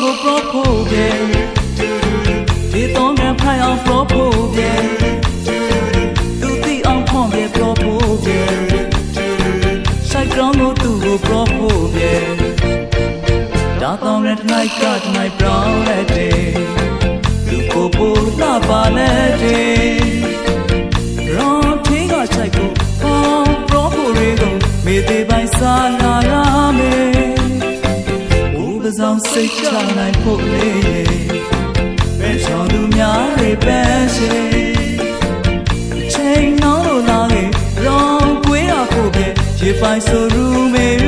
ကိုပရောဖို့ပဲဒီတော့ငါဖိုင်အောင်ပရောဖို့ပဲသူသိအောင်ခွန်ပဲပရောဖို့ပဲစိုက်ကောင်ကိုသူ့ကိုပရောဖို့ပဲဒါတော့ငါတနိုက်ကတနိုင်ပရောလက်တယ်သူကိုပို့တာပါလက်တယ်ရောထေးကစိုက်ကိုဟောပရောဖို့ရေကိုမေသေးပိုင်စာနာရမယ် ဘူပဆောင်စိတ်ချနိုင်ဖို့လေပဲချောင်းသူများတွေပဲရှိချိန်နှောင်းလို့လာလေရောင်းကွေးတာဖို့ပဲရေပိုင်ဆိုရူမေရူ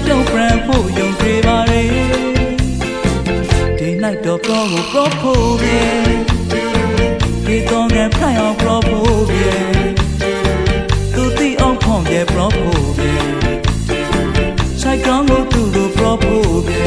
night တော့ brand ဖို့ယုံကြည်ပါလေ day night တော့ pro ကို pro ဖို့ပဲ day တော့ brand ဖိုင်အောင် pro ဖို့ပဲသူတိအောင်ဖောင်းရဲ့ pro ဖို့ပဲ shy ground ကိုသူတို့ pro ဖို့ပဲ